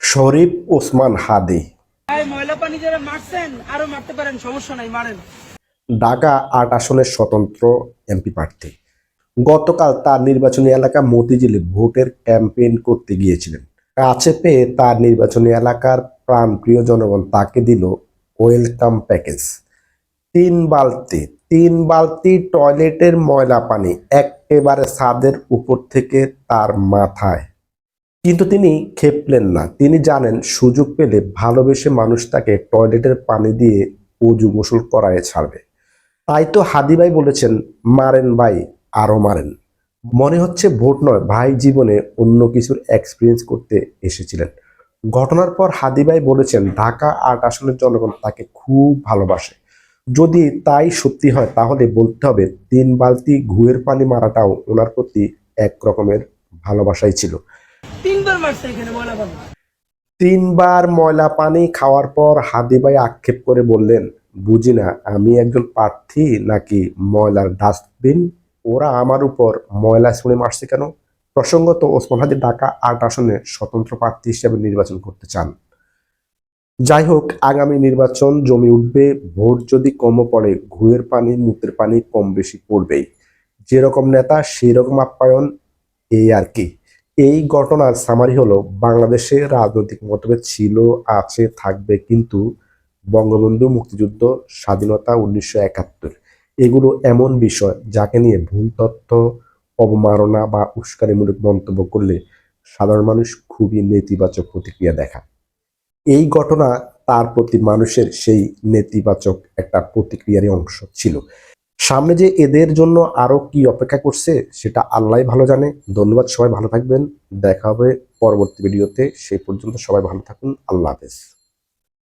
শরীফ ওসমান হাদি। ঢাকা আট আসনের স্বতন্ত্র এমপি প্রার্থী। গতকাল তার নির্বাচনী এলাকা মতিঝিলে ভোটের ক্যাম্পেইন করতে গিয়েছিলেন। কাছে পেয়ে তার নির্বাচনী এলাকার প্রাণপ্রিয় জনগণ তাকে দিল ওয়েলকাম প্যাকেজ। তিন বালতি তিন বালতি টয়লেটের ময়লা পানি একেবারে ছাদের উপর থেকে তার মাথায়। কিন্তু তিনি খেপলেন না। তিনি জানেন, সুযোগ পেলে ভালোবেসে মানুষ তাকে টয়লেটের পানি দিয়ে উজু গোসল করায় ছাড়বে। তাই তো হাদি ভাই বলেছেন, মারেন ভাই আরও মারেন। মনে হচ্ছে ভোট নয়, ভাই জীবনে অন্য কিছুর এক্সপিরিয়েন্স করতে এসেছিলেন। ঘটনার পর হাদি ভাই বলেছেন, ঢাকা আট আসনের জনগণ তাকে খুব ভালোবাসে। যদি তাই সত্যি হয়, তাহলে বলতে হবে, তিন বালতি ঘুয়ের পানি মারাটাও ওনার প্রতি এক রকমের ভালোবাসাই ছিল। তিনবার মারছে এখানে ময়লা পানি। তিনবার ময়লা পানি খাওয়ার পর হাদি ভাই আক্ষেপ করে বললেন, বুঝি না, আমি একজন প্রার্থী নাকি ময়লার ডাস্টবিন? ওরা আমার উপর ময়লা ছুঁড়ে মারছে কেন? প্রসঙ্গত, ওসমান হাদি ঢাকা আট আসনে স্বতন্ত্র প্রার্থী হিসেবে নির্বাচন করতে চান। যাই হোক, আগামী নির্বাচন জমি উঠবে, ভোট যদি কমও পড়ে, ঘুয়ের পানি, মুতের পানি কম বেশি পড়বেই। যেরকম নেতা সেই রকম আপ্যায়ন, এই আর কি। এই ঘটনার সামারি হলো, বাংলাদেশে রাজনৈতিক মতভেদ ছিল, আছে, থাকবে, কিন্তু বঙ্গবন্ধু মুক্তিযুদ্ধ, স্বাধীনতা উনিশশো একাত্তর। এগুলো এমন বিষয় যাকে নিয়ে ভুল তথ্য, অবমাননা বা উস্কানিমূলক মন্তব্য করলে সাধারণ মানুষ খুবই নেতিবাচক প্রতিক্রিয়া দেখা এই ঘটনা তার প্রতি মানুষের সেই নেতিবাচক একটা প্রতিক্রিয়ারই অংশ ছিল। সামনে যে এদের জন্য আরও কি অপেক্ষা করছে, সেটা আল্লাহ ভালো জানে। ধন্যবাদ, সবাই ভালো থাকবেন। দেখা হবে পরবর্তী ভিডিওতে। সেই পর্যন্ত সবাই ভালো থাকুন। আল্লাহ হাফেজ।